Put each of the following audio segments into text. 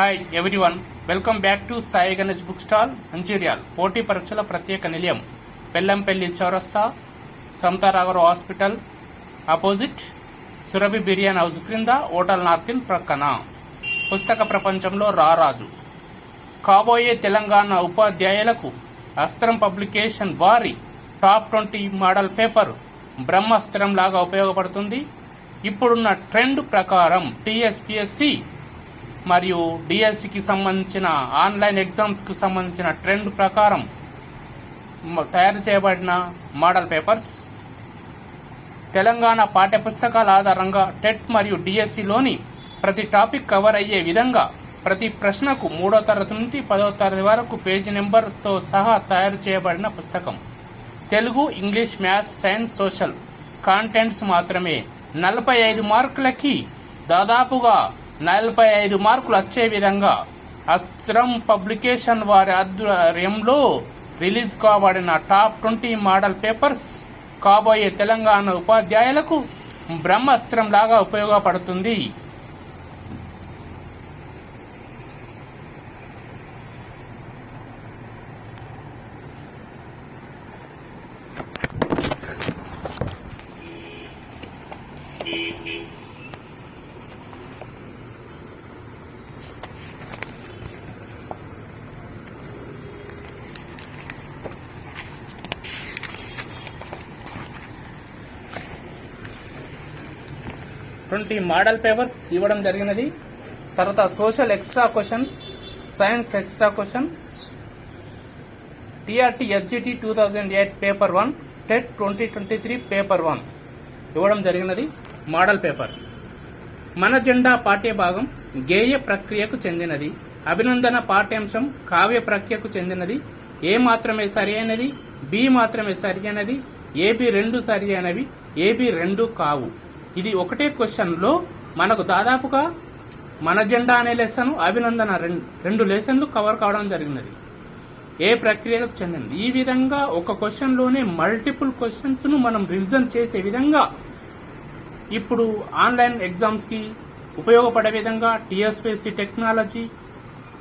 Hi everyone welcome back to Sai Ganesh book stall Mancherial పోటీ పరీక్షల ప్రత్యేక నిలయం బెల్లంపల్లి చౌరస్తా సమతారాగర్ hospital opposite Surabhi biryani house క్రింద హోటల్ నార్తిన్ ప్రక్కన పుస్తక ప్రపంచంలో రారాజు కాబోయే తెలంగాణ ఉపాధ్యాయులకు అస్త్రం పబ్లికేషన్ వారి టాప్ ట్వంటీ మోడల్ పేపర్ బ్రహ్మాస్త్రం లాగా ఉపయోగపడుతుంది ఇప్పుడున్న ట్రెండ్ ప్రకారం టీఎస్పిఎస్సి మరియు డిఎస్సికి సంబంధించిన ఆన్లైన్ ఎగ్జామ్స్కి సంబంధించిన ట్రెండ్ ప్రకారం తయారు చేయబడిన మోడల్ పేపర్స్. తెలంగాణ పాఠ్యపుస్తకాల ఆధారంగా టెట్ మరియు డిఎస్సిలోని ప్రతి టాపిక్ కవర్ అయ్యే విధంగా ప్రతి ప్రశ్నకు మూడో తరగతి నుండి పదో తరగతి వరకు పేజీ నెంబర్తో సహా తయారు చేయబడిన పుస్తకం. Telugu English maths science social. Contents మాత్రమే. నలభై ఐదు మార్కులకి దాదాపుగా నలభై ఐదు మార్కులు వచ్చే విధంగా అస్త్రం పబ్లికేషన్ వారి ఆధ్వర్యంలో రిలీజ్ కాబడిన టాప్ ట్వంటీ మోడల్ పేపర్స్ కాబోయే తెలంగాణ ఉపాధ్యాయులకు బ్రహ్మాస్త్రం లాగా ఉపయోగపడుతుంది. ట్వంటీ మోడల్ పేపర్స్ ఇవ్వడం జరిగినది. తర్వాత social extra questions science extra question TRT SGT two thousand eight paper one TET twenty twenty three paper one ఇవ్వడం జరిగినది మోడల్ పేపర్. మన జెండా పాఠ్య భాగం గేయ ప్రక్రియకు చెందినది. అభినందన పాఠ్యాంశం కావ్య ప్రక్రియకు చెందినది. ఏ మాత్రమే సరి అయినది బి మాత్రమే సరి అయినది ఏబి రెండు సరి అయినవి ఏబి రెండు కావు. ఇది ఒకటే క్వశ్చన్లో మనకు దాదాపుగా మన జెండా అనే లెసన్ అభినందన రెండు లెసన్లు కవర్ కావడం జరిగినది. ఏ ప్రక్రియలకు చెందింది? ఈ విధంగా ఒక క్వశ్చన్లోనే మల్టిపుల్ క్వశ్చన్స్ను మనం రివిజన్ చేసే విధంగా ఇప్పుడు ఆన్లైన్ ఎగ్జామ్స్కి ఉపయోగపడే విధంగా టీఎస్పీఎస్సీ టెక్నాలజీ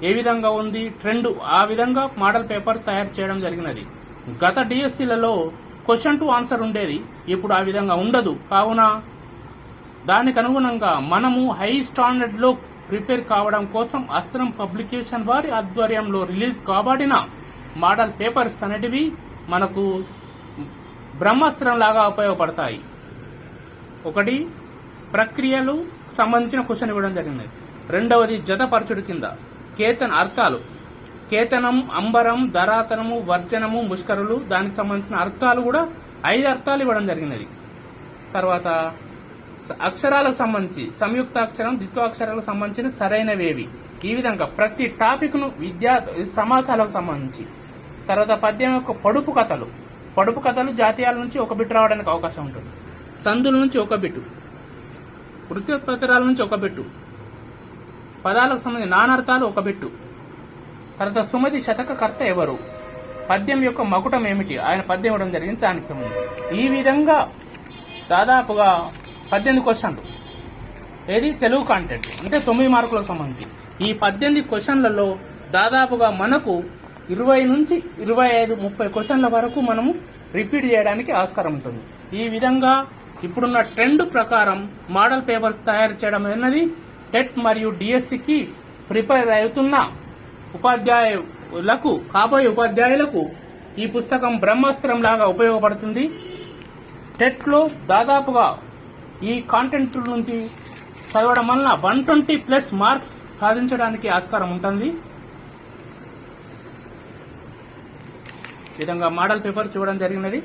ఏ విధంగా ఉంది ట్రెండ్ ఆ విధంగా మోడల్ పేపర్ తయారు చేయడం జరిగినది. గత డిఎస్సీలలో క్వశ్చన్ టు ఆన్సర్ ఉండేది. ఇప్పుడు ఆ విధంగా ఉండదు. కావున దానికి అనుగుణంగా మనము హై స్టాండర్డ్లో ప్రిపేర్ కావడం కోసం అస్త్రం పబ్లికేషన్ వారి ఆధ్వర్యంలో రిలీజ్ కాబడిన మోడల్ పేపర్స్ అనేటివి మనకు బ్రహ్మాస్త్రం లాగా ఉపయోగపడతాయి. ఒకటి ప్రక్రియలు సంబంధించిన క్వశ్చన్ ఇవ్వడం జరిగింది. రెండవది జతపరచుడు కింద. కేతన్ అర్థాలు. కేతనం అంబరం ధరాతనము వర్జనము ముష్కరులు దానికి సంబంధించిన అర్థాలు కూడా ఐదు అర్థాలు ఇవ్వడం జరిగినది. తర్వాత అక్షరాలకు సంబంధించి సంయుక్త అక్షరం ద్విత్వాక్షరాలకు సంబంధించిన సరైనవేవి. ఈ విధంగా ప్రతి టాపిక్ను విద్యా సమాసాలకు సంబంధించి. తర్వాత పద్యం యొక్క పొడుపు కథలు. పొడుపు కథలు జాతీయాల నుంచి ఒక బిట్ రావడానికి అవకాశం ఉంటుంది. సందుల నుంచి ఒక బిట్టు వృత్తిపత్రాల నుంచి ఒక బిట్టు పదాలకు సంబంధించిన నానార్థాలు ఒక బిట్టు తర్వాత సుమతి శతక కర్త ఎవరు? పద్యం యొక్క మకుటం ఏమిటి? ఆయన పద్యం ఇవ్వడం జరిగింది దానికి సంబంధించి. ఈ విధంగా దాదాపుగా పద్దెనిమిది క్వశ్చన్లు ఏది? తెలుగు కాంటెంట్ అంటే తొమ్మిది మార్కులకు సంబంధించి. ఈ పద్దెనిమిది క్వశ్చన్లలో దాదాపుగా మనకు ఇరవై నుంచి ఇరవై ఐదు ముప్పై క్వశ్చన్ల వరకు మనము రిపీట్ చేయడానికి ఆస్కారం ఉంటుంది. ఈ విధంగా ఇప్పుడున్న ట్రెండ్ ప్రకారం మోడల్ పేపర్స్ తయారు చేయడం అనేది టెట్ మరియు డిఎస్సికి ప్రిపేర్ అవుతున్న ఉపాధ్యాయులకు కాబోయే ఉపాధ్యాయులకు ఈ పుస్తకం బ్రహ్మాస్త్రం లాగా ఉపయోగపడుతుంది. టెట్లో దాదాపుగా ఈ కాంటెంట్ నుంచి చదవడం వలన వన్ ట్వంటీ ప్లస్ మార్క్స్ సాధించడానికి ఆస్కారం ఉంటుంది. ఈ విధంగా మోడల్ పేపర్స్ ఇవ్వడం జరిగినది.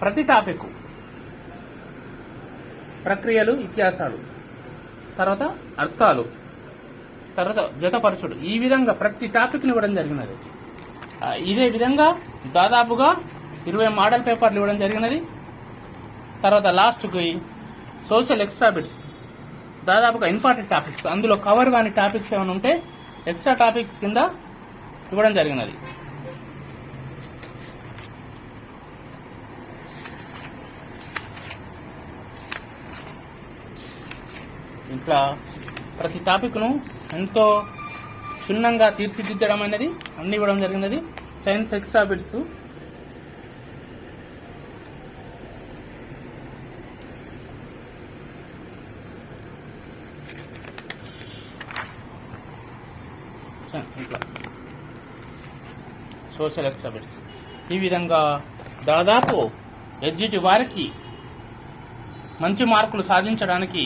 ప్రతి టాపిక్ ప్రక్రియలు ఇతిహాసాలు తర్వాత అర్థాలు తర్వాత జతపరచుడు. ఈ విధంగా ప్రతి టాపిక్ని ఇవ్వడం జరిగినది. ఇదే విధంగా దాదాపుగా ఇరవై మోడల్ పేపర్లు ఇవ్వడం జరిగినది. తర్వాత లాస్ట్కి సోషల్ ఎక్స్ట్రా బిట్స్. దాదాపుగా ఇంపార్టెంట్ టాపిక్స్. అందులో కవర్ కాని టాపిక్స్ ఏమైనా ఉంటే ఎక్స్ట్రా టాపిక్స్ కింద ఇవ్వడం జరిగినది. ఇట్లా ప్రతి టాపిక్ను ఎంతో క్షుణ్ణంగా తీర్చిదిద్దడం అనేది అన్ని ఇవ్వడం జరిగినది. సైన్స్ ఎక్స్ట్రా బిట్స్ ఇట్లా సోషల్ ఎక్స్ట్రాబెట్స్. ఈ విధంగా దాదాపు ఎడ్జిటి వారికి మంచి మార్కులు సాధించడానికి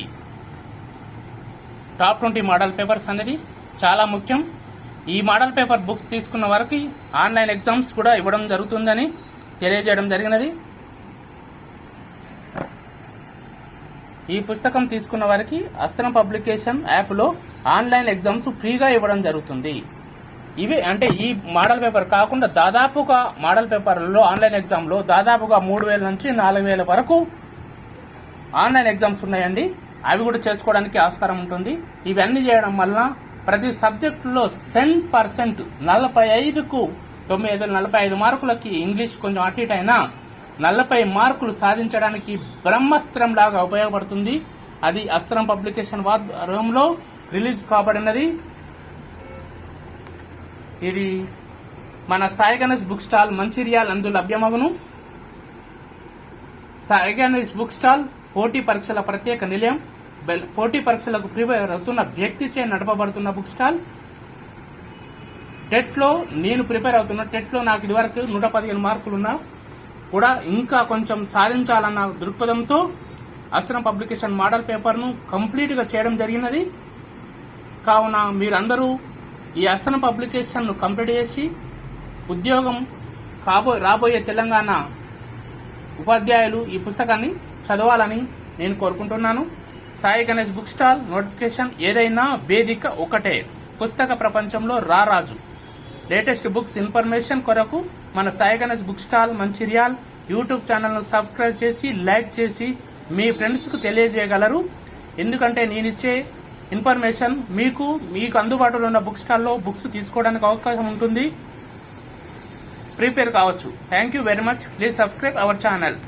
టాప్ ట్వంటీ మోడల్ పేపర్స్ అనేది చాలా ముఖ్యం. ఈ మోడల్ పేపర్ బుక్స్ తీసుకున్న వారికి ఆన్లైన్ ఎగ్జామ్స్ కూడా ఇవ్వడం జరుగుతుందని తెలియజేయడం జరిగినది. ఈ పుస్తకం తీసుకున్న వారికి అస్త్రం పబ్లికేషన్ యాప్లో ఆన్లైన్ ఎగ్జామ్స్ ఫ్రీగా ఇవ్వడం జరుగుతుంది. ఇవి అంటే ఈ మోడల్ పేపర్ కాకుండా దాదాపుగా మోడల్ పేపర్లో ఆన్లైన్ ఎగ్జామ్లో దాదాపుగా మూడు వేల నుంచి నాలుగు వేల వరకు ఆన్లైన్ ఎగ్జామ్స్ ఉన్నాయండి. అవి కూడా చేసుకోవడానికి ఆస్కారం ఉంటుంది. ఇవన్నీ చేయడం వల్ల ప్రతి సబ్జెక్టులో సెన్ పర్సెంట్ నలభై ఐదుకు తొమ్మిది ఐదు నలభై ఐదు మార్కులకి ఇంగ్లీష్ కొంచెం అటు ఇటు అయినా నలభై మార్కులు సాధించడానికి బ్రహ్మాస్త్రం లాగా ఉపయోగపడుతుంది. అది అస్త్రం పబ్లికేషన్ ఆధ్వర్యంలో రిలీజ్ కాబడినది. ఇది మన సాయి గణేష్ బుక్ స్టాల్ మంచిర్యాల్ అందు లభ్యమగును. సాయి గణేష్ బుక్ స్టాల్ పోటీ పరీక్షల ప్రత్యేక నిలయం. బెల్- పోటీ పరీక్షలకు ప్రిపేర్ అవుతున్న వ్యక్తిచే నడపబడుతున్న బుక్ స్టాల్. టెట్లో నేను ప్రిపేర్ అవుతున్న టెట్లో నాకు ఇదివరకు నూట పదిహేను మార్కులున్నా కూడా ఇంకా కొంచెం సాధించాలన్న దృక్పథంతో అస్త్రం పబ్లికేషన్ మోడల్ పేపర్ను కంప్లీట్గా చేయడం జరిగినది. కావున మీరందరూ ఈ అస్తన పబ్లికేషన్ను కంప్లీట్ చేసి ఉద్యోగం కాబో రాబోయే తెలంగాణ ఉపాధ్యాయులు ఈ పుస్తకాన్ని చదవాలని నేను కోరుకుంటున్నాను. Sai Ganesh book stall notification ఏదైనా వేదిక ఒకటే. పుస్తక ప్రపంచంలో రారాజు లేటెస్ట్ బుక్స్ ఇన్ఫర్మేషన్ కొరకు మన Sai Ganesh book stall Mancherial YouTube ఛానల్ను సబ్స్క్రైబ్ చేసి లైక్ చేసి మీ ఫ్రెండ్స్కు తెలియజేయగలరు. ఎందుకంటే నేనిచ్చే ఇన్ఫర్మేషన్ మీకు మీకు అందుబాటులో ఉన్న బుక్ స్టాల్లో బుక్స్ తీసుకోవడానికి అవకాశం ఉంటుంది. ప్రిపేర్ కావచ్చు. Thank you very much please subscribe our channel